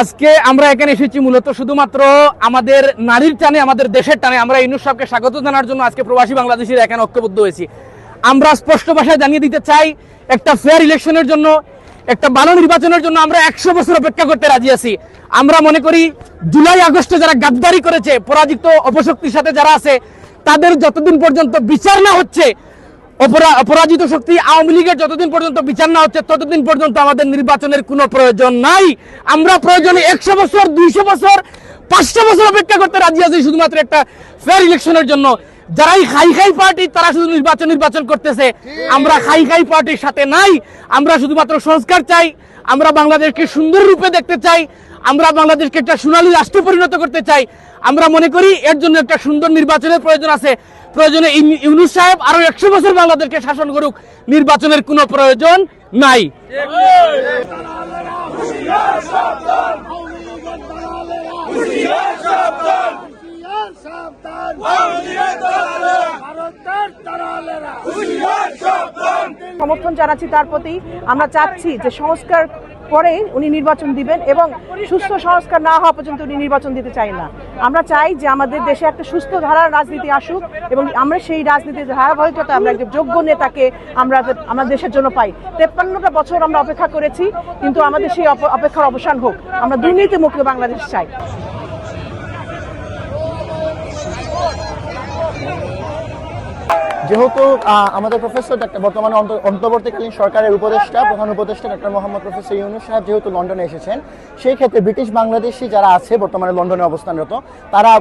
আজকে আমরা এখানে এসেছি মূলত শুধুমাত্র আমাদের নারীর টানে, আমাদের দেশের টানে। আমরা ইনুস সাহেবকে স্বাগত জানার জন্য আজকে প্রবাসী বাংলাদেশিরা এখানে ঐক্যবদ্ধ হয়েছি। আমরা স্পষ্ট ভাষায় জানিয়ে দিতে চাই, একটা ফেয়ার ইলেকশনের জন্য, একটা ভালো নির্বাচনের জন্য আমরা একশো বছর অপেক্ষা করতে রাজি আছি। আমরা মনে করি, জুলাই, আগস্টে যারা গাদ্দারি করেছে, পরাজিত অপশক্তির সাথে যারা আছে, তাদের যতদিন পর্যন্ত বিচার না হচ্ছে অপরাজিত শক্তি আওয়ামী লীগের যতদিন পর্যন্ত বিচার না হচ্ছে, ততদিন পর্যন্ত আমাদের নির্বাচনের কোনো প্রয়োজন নাই। আমরা প্রয়োজনে একশো বছর, দুইশো বছর, পাঁচশো বছর অপেক্ষা করতে রাজি আছি শুধুমাত্র একটা ফেয়ার ইলেকশনের জন্য। যারাই খাই খাই পার্টি তারা শুধু নির্বাচন নির্বাচন করতেছে। আমরা খাই খাই পার্টির সাথে নাই। আমরা শুধুমাত্র সংস্কার চাই। আমরা বাংলাদেশকে সুন্দর রূপে দেখতে চাই। আমরা বাংলাদেশকে একটা সোনালী রাষ্ট্রে পরিণত করতে চাই। আমরা মনে করি এর জন্য একটা সুন্দর নির্বাচনের প্রয়োজন আছে। প্রয়োজনে ইউ- ইউনুস সাহেব আরও একশো বছর বাংলাদেশকে শাসন করুক। নির্বাচনের কোনো প্রয়োজন নাই। সমর্থন জানাচ্ছি তার প্রতি। আমরা চাচ্ছি যে সংস্কার পরে উনি নির্বাচন দিবেন এবং সুস্থ সংস্কার না হওয়া পর্যন্ত উনি নির্বাচন দিতে চাই না। আমরা চাই যে আমাদের দেশে একটা সুস্থ ধারার রাজনীতি আসুক এবং আমরা সেই রাজনীতির ধারাবাহিকতা আমরা একজন যোগ্য নেতাকে আমরা আমাদের দেশের জন্য পাই। তেপ্পান্নটা বছর আমরা অপেক্ষা করেছি, কিন্তু আমাদের সেই অপ- অপেক্ষার অবসান হোক। আমরা দুর্নীতিমুক্ত বাংলাদেশ চাই। যেহেতু আমাদের প্রফেসর ডাক্তার বর্তমানে অন্তর্বর্তীকালীন সরকারের উপদেষ্টা, প্রধান উপদেষ্টা ডক্টর মোহাম্মদ প্রফেসর ইউনুস সাহেব যেহেতু লন্ডনে এসেছেন, সেই ক্ষেত্রে ব্রিটিশ বাংলাদেশি যারা আছে বর্তমানে লন্ডনে অবস্থানরত, তারা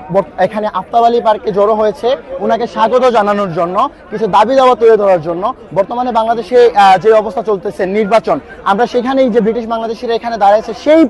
এখানে আফতাবালি পার্কে জড়ো হয়েছে। ওনাকে স্বাগত জানানোর জন্য, কিছু দাবি দাওয়া তুলে ধরার জন্য। বর্তমানে বাংলাদেশে যে অবস্থা চলতেছে নির্বাচন, আমরা সেখানেই যে ব্রিটিশ বাংলাদেশিরা এখানে দাঁড়িয়েছে সেই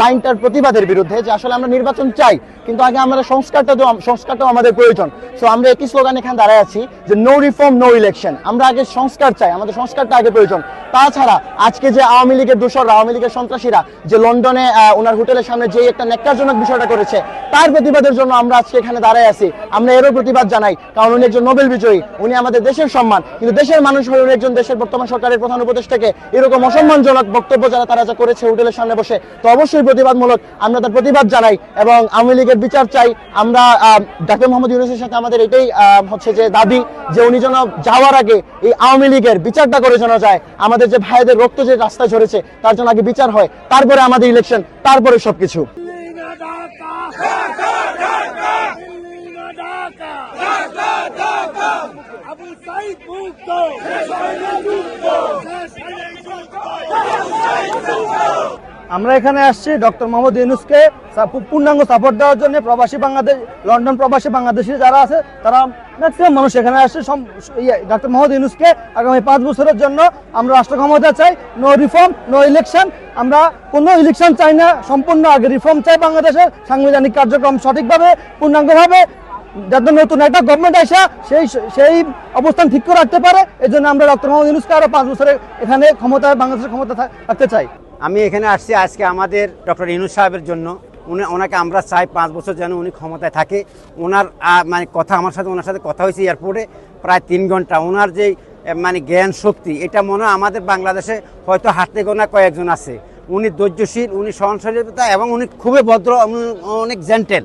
লাইনটার প্রতিবাদের বিরুদ্ধে যে আসলে আমরা নির্বাচন চাই। কিন্তু আগে আমরা সংস্কারটা তো সংস্কারটাও আমাদের প্রয়োজন। সো আমরা একই স্লোগান এখানে দাঁড়ায় আছি যে নো রিফর্ম নো ইলেকশন আমরা আগে সংস্কার চাই, আমাদের সংস্কারটা আগে প্রয়োজন। তাছাড়া আজকে যে আওয়ামী লীগের দোসররা, আওয়ামী লীগের সন্ত্রাসীরা যে লন্ডনে ওনার হোটেলের সামনে যে একটা নেককারজনক বিষয়টা করেছে, তার প্রতিবাদের জন্য আমরা আজকে এখানে দাঁড়ায় আছি। আমরা এরও প্রতিবাদ জানাই, কারণ উনি একজন নোবেল বিজয়ী, উনি আমাদের দেশের সম্মান, কিন্তু দেশের মানুষ হয়ে উনি একজন দেশের বর্তমান সরকারের প্রধান উপদেষ্টাকে এরকম অসম্মানজনক বক্তব্য যারা, তারা যা করেছে হোটেলের সামনে বসে, তো অবশ্যই প্রতিবাদমূলক আমরা তার প্রতিবাদ জানাই এবং আওয়ামী লীগের বিচার চাই। আমরা ডাক্তার মোহাম্মদ ইউনুসের সাথে আমাদের এটাই হচ্ছে যে দাবি যে উনি যেন যাওয়ার আগে এই আওয়ামী লীগের বিচারটা করে যেন যায়, আমাদের যে ভাইদের রক্ত যে রাস্তায় ঝরেছে, তার জন্য আগে বিচার হয়, তারপরে আমাদের ইলেকশন তারপরে সবকিছু। আমরা এখানে আসছি ডক্টর মোহাম্মদ ইউনুসকে পূর্ণাঙ্গ সাপোর্ট দেওয়ার জন্য। প্রবাসী বাংলাদেশ লন্ডন প্রবাসী বাংলাদেশি যারা আছে, তারা ম্যাক্সিমাম মানুষ এখানে আসছে। ডক্টর মোহাম্মদ ইউনুসকে আগামী পাঁচ বছরের জন্য আমরা রাষ্ট্র ক্ষমতা চাই। নো রিফর্ম নো ইলেকশন আমরা কোনো ইলেকশন চাই না। সম্পূর্ণ আগে রিফর্ম চাই বাংলাদেশের। সাংবিধানিক কার্যক্রম সঠিকভাবে, পূর্ণাঙ্গভাবে। যাতে নতুন একটা গভর্নমেন্ট আসা, সেই সেই অবস্থান ঠিক করে রাখতে পারে। এই জন্য আমরা ডক্টর মোহাম্মদ ইউনুসকে আরও পাঁচ বছরে এখানে ক্ষমতায়, বাংলাদেশের ক্ষমতা রাখতে চাই। আমি এখানে আসছি আজকে আমাদের ডক্টর ইনু সাহেবের জন্য। উনি ওনাকে আমরা চাই পাঁচ বছর যেন উনি ক্ষমতায় থাকে। ওনার মানে কথা আমার সাথে ওনার সাথে কথা হয়েছে এয়ারপোর্টে প্রায় তিন ঘণ্টা। ওনার যে আহ, মানে জ্ঞান শক্তি এটা মনে হয় আমাদের বাংলাদেশে হয়তো হাতে গোনা কয়েকজন আছে। উনি ধৈর্যশীল উনি সহনশীলতা এবং উনি খুবই ভদ্র উনি অনেক জেন্টেল